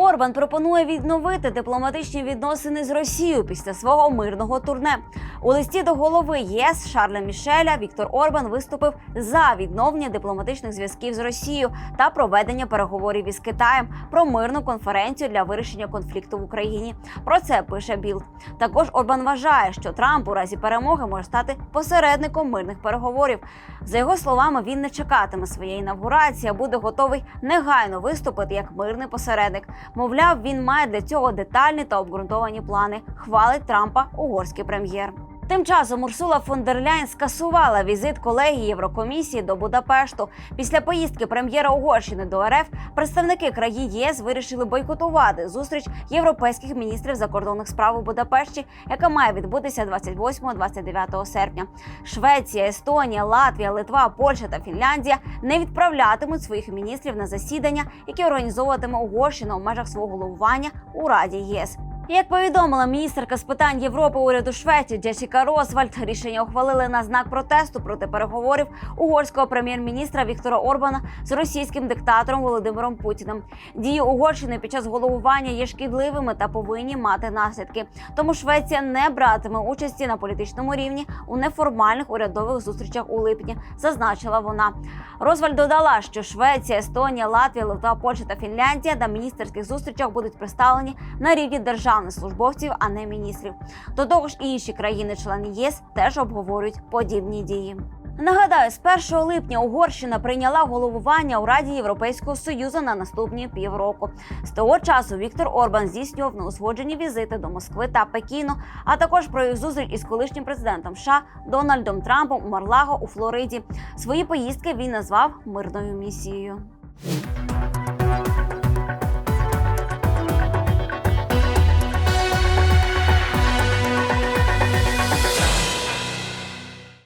Орбан пропонує відновити дипломатичні відносини з Росією після свого мирного турне. У листі до голови ЄС Шарля Мішеля Віктор Орбан виступив за відновлення дипломатичних зв'язків з Росією та проведення переговорів із Китаєм про мирну конференцію для вирішення конфлікту в Україні. Про це пише Білд. Також Орбан вважає, що Трамп у разі перемоги може стати посередником мирних переговорів. За його словами, він не чекатиме своєї інавгурації, а буде готовий негайно виступити як мирний посередник. Мовляв, він має для цього детальні та обґрунтовані плани. Хвалить Трампа угорський прем'єр. Тим часом Урсула фон дер Ляйн скасувала візит колегії Єврокомісії до Будапешту. Після поїздки прем'єра Угорщини до РФ представники країн ЄС вирішили бойкотувати зустріч європейських міністрів закордонних справ у Будапешті, яка має відбутися 28-29 серпня. Швеція, Естонія, Латвія, Литва, Польща та Фінляндія не відправлятимуть своїх міністрів на засідання, які організовуватиме Угорщина у межах свого головування у Раді ЄС. Як повідомила міністерка з питань Європи уряду Швеції Джесіка Розвальд, рішення ухвалили на знак протесту проти переговорів угорського прем'єр-міністра Віктора Орбана з російським диктатором Володимиром Путіним. Дії Угорщини під час головування є шкідливими та повинні мати наслідки. Тому Швеція не братиме участі на політичному рівні у неформальних урядових зустрічах у липні, зазначила вона. Розвальд додала, що Швеція, Естонія, Латвія, Литва, Польща та Фінляндія на міністерських зустрічах будуть представлені на рівні державних службовців, а не міністрів. До того ж, інші країни-члени ЄС теж обговорюють подібні дії. Нагадаю, з 1 липня Угорщина прийняла головування у Раді Європейського союзу на наступні півроку. З того часу Віктор Орбан здійснював неузгоджені візити до Москви та Пекіну, а також провів зустріч із колишнім президентом США Дональдом Трампом у Марлаго у Флориді. Свої поїздки він назвав мирною місією.